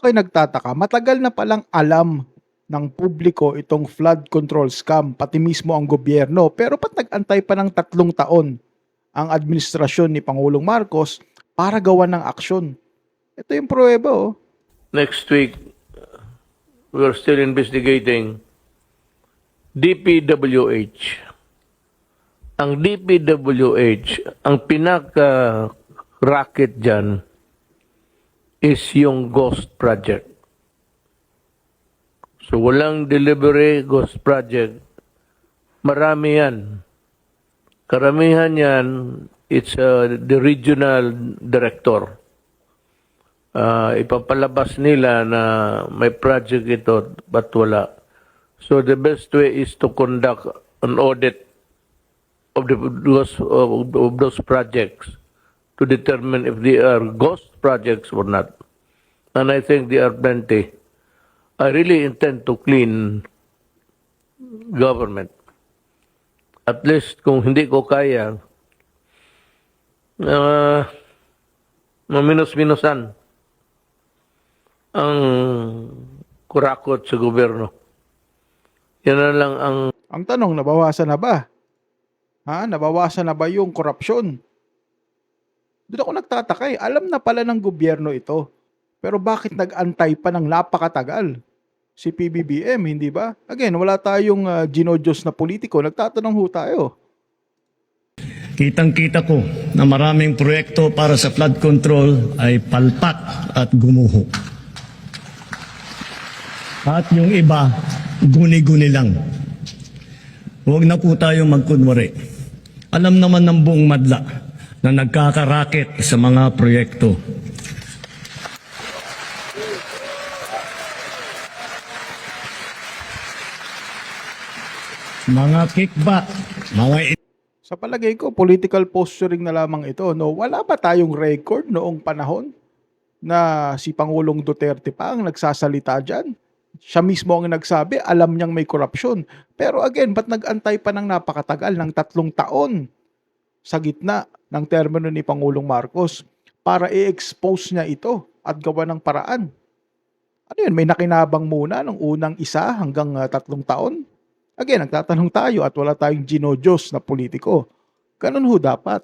kayo nagtataka? Matagal na palang alam ng publiko itong flood control scam, pati mismo ang gobyerno. Pero ba't nag-antay pa ng tatlong taon ang administrasyon ni Pangulong Marcos para gawa ng aksyon? Ito yung pruweba, oh. Next week, we're still investigating DPWH. Ang DPWH, ang pinaka-racket dyan is yung ghost project. So walang delivery ghost project. Marami yan. Karamihan yan, it's uh, the regional director. Ah, ipapalabas nila na may project ito but wala. So the best way is to conduct an audit of the of, of those projects to determine if they are ghost projects or not. And I think they are plenty. I really intend to clean government. At least kung hindi ko kaya, uh, maminus-minusan ang kurakot sa gobyerno. Yan na lang ang Ang tanong, nabawasan na ba? Ha? Nabawasan na ba yung korupsyon? Doon ako nagtataka eh. Alam na pala ng gobyerno ito. Pero bakit nag-antay pa ng napakatagal? Si PBBM, hindi ba? Again, wala tayong uh, ginojos na politiko. Nagtatanong ho tayo. Kitang-kita ko na maraming proyekto para sa flood control ay palpak at gumuho. At yung iba, guni-guni lang. Huwag na po tayo magkunwari. Alam naman ng buong madla na nagkakaraket sa mga proyekto. Mga kickback, mga Sa palagay ko, political posturing na lamang ito. No? Wala ba tayong record noong panahon na si Pangulong Duterte pa ang nagsasalita dyan? Siya mismo ang nagsabi, alam niyang may korupsyon. Pero again, ba't nag-antay pa ng napakatagal ng tatlong taon sa gitna ng termino ni Pangulong Marcos para i-expose niya ito at gawa ng paraan? Ano yun, may nakinabang muna nung unang isa hanggang ah, tatlong taon? Again, nagtatanong tayo at wala tayong ginojos na politiko. Ganun ho dapat.